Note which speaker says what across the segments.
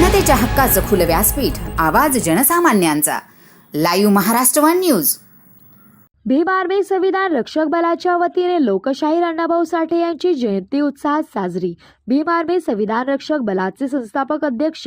Speaker 1: जनतेच्या हक्काचं खुलं व्यासपीठ आवाज जनसामान्यांचा. Live Maharashtra one news.
Speaker 2: Bhim Army संविधान रक्षक बलाच्या वतीने लोकशाहीर अण्णाभाऊ साठे यांची जयंती उत्साहात साजरी. भीम आर्मी संविधान रक्षक बलाचे संस्थापक अध्यक्ष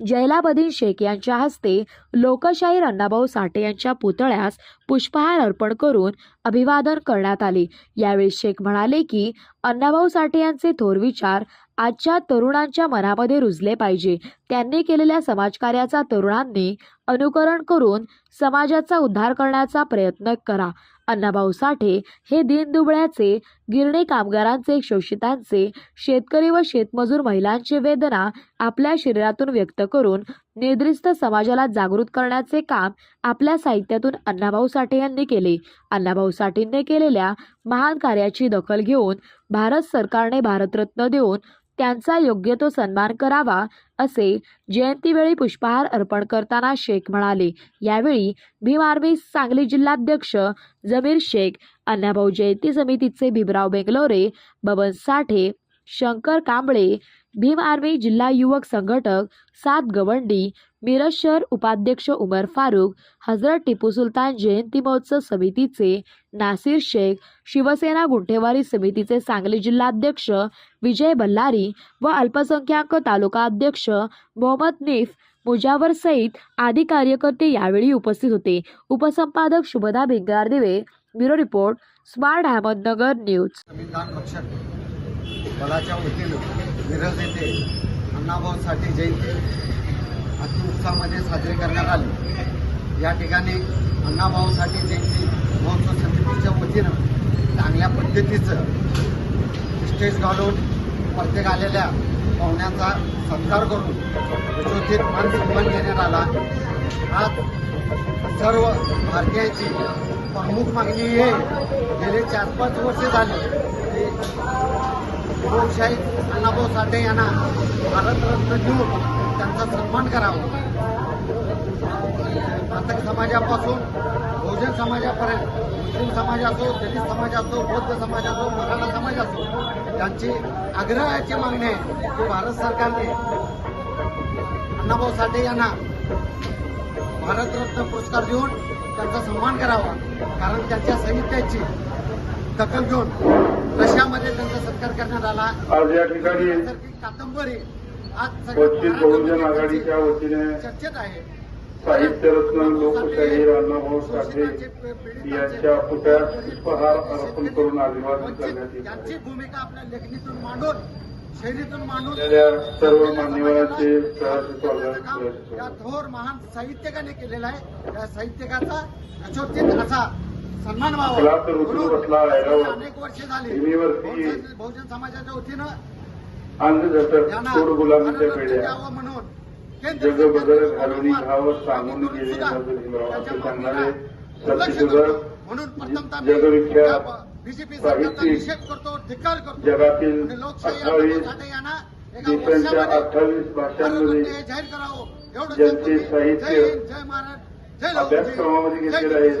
Speaker 2: जैलाबदीन शेख यांच्या हस्ते लोकशाहीर अण्णाभाऊ साठे यांच्या पुतळ्यास पुष्पहार अर्पण करून अभिवादन करण्यात आले. यावेळी शेख म्हणाले की अण्णाभाऊ साठे यांचे थोर विचार आजच्या तरुणांच्या मनामध्ये रुजले पाहिजे. त्यांनी केलेल्या समाजकार्याचा तरुणांनी अनुकरण करून समाजाचा उद्धार करण्याचा प्रयत्न करा. अण्णाभाऊ साठे हे दीनदुबळ्याचे गिरणी कामगारांचे शोषितांचे शेतकरी व शेतमजूर महिलांचे वेदना आपल्या शरीरातून व्यक्त करून निर्दिष्ट समाजाला जागृत करण्याचे काम आपल्या साहित्यातून अण्णाभाऊ साठे यांनी केले. अण्णाभाऊ साठेंनी केलेल्या महान कार्याची दखल घेऊन भारत सरकारने भारतरत्न देऊन त्यांचा योग्य तो सन्मान करावा असे जयंतीवेळी पुष्पहार अर्पण करताना शेख म्हणाले. यावेळी भीम आर्मी सांगली जिल्हाध्यक्ष जमीर शेख अण्णाभाऊ जयंती समितीचे भीमराव बेंगलोरे बबन साठे शंकर कांबळे भीम आर्मी जिल्हा युवक संघटक सात गवंडी मिरज शहर उपाध्यक्ष उमर फारूक हजरत टिपू सुलतान जयंती महोत्सव समितीचे नासिर शेख शिवसेना गुंठेवारी समितीचे सांगली जिल्हाध्यक्ष विजय बल्लारी व अल्पसंख्याक तालुका अध्यक्ष मोहम्मद नीफ मुजावर सईद आदी कार्यकर्ते यावेळी उपस्थित होते. उपसंपादक Shubhada Bhingardive bureau report smart Ahmednagar news.
Speaker 3: संविधान बलाच्या वतीनं मिरज येथे अण्णाभाऊ साठे जयंती अतिउत्साहामध्ये साजरी करण्यात आली. या ठिकाणी अण्णाभाऊ साठे जयंती महोत्सव समितीच्या वतीनं चांगल्या पद्धतीचं स्टेज घालून प्रत्येक आलेल्या पाहुण्यांचा सत्कार करून यशोचित मान सन्मान देण्यात आला. आज सर्व भारतीयांची प्रमुख मागणी हे गेले चार पाच वर्षे झाली. की लोकशाही अण्णाभाऊ साठे यांना भारतरत्न देऊन त्यांचा सन्मान करावा. प्रांतक समाजापासून बहुजन समाजापर्यंत मुस्लिम समाज असो दलित समाज असो बौद्ध समाज असो मराठा समाज असो त्यांची आग्रहाची मागणी आहे की भारत सरकारने अण्णाभाऊ साठे यांना भारतरत्न पुरस्कार देऊन त्यांचा सन्मान करावा. कारण त्यांच्या साहित्याची दखल घेऊन रशियामध्ये त्यांचा सत्कार करण्यात आला. कादंबरी आज सगळ्या
Speaker 4: बहुजन आघाडीच्या वतीने
Speaker 3: चर्चेत आहे.
Speaker 4: साहित्यरत्न लोकशाहीर अण्णाभाऊ साठे यांच्या पुतळ्यास पुष्पहार अर्पण करून अभिवादन करण्यात येत
Speaker 3: यांची
Speaker 4: आहे
Speaker 3: भूमिका आपल्या लेखणीतून मांडून शैलीतून मांडून
Speaker 4: आलेल्या सर्व मान्यवरांचे.
Speaker 3: थोर महान साहित्यकाने केलेला आहे. या साहित्यकाचा यशोचित असा सन्मान व्हावा. अनेक वर्ष झाली. बहुजन समाजाच्या वतीनं द्यावं म्हणून केंद्र
Speaker 4: जग बदल
Speaker 3: सरकारने
Speaker 4: घालवणी
Speaker 3: वारंवार
Speaker 4: घावं सांगून गेले असे सांगणारे सत्यशोधक.
Speaker 3: म्हणून प्रथमतः
Speaker 4: जगविख्यात
Speaker 3: बीजेपी सरकारचा निषेध करतो धिक्कार करतो
Speaker 4: जगातील अठ्ठावीस देशांच्या अठ्ठावीस भाषांमध्ये
Speaker 3: जाहीर करावं एवढं.
Speaker 4: साहित्य
Speaker 3: जय महाराज
Speaker 4: अभ्यासक्रमामध्ये घेतलेले
Speaker 3: हिंद.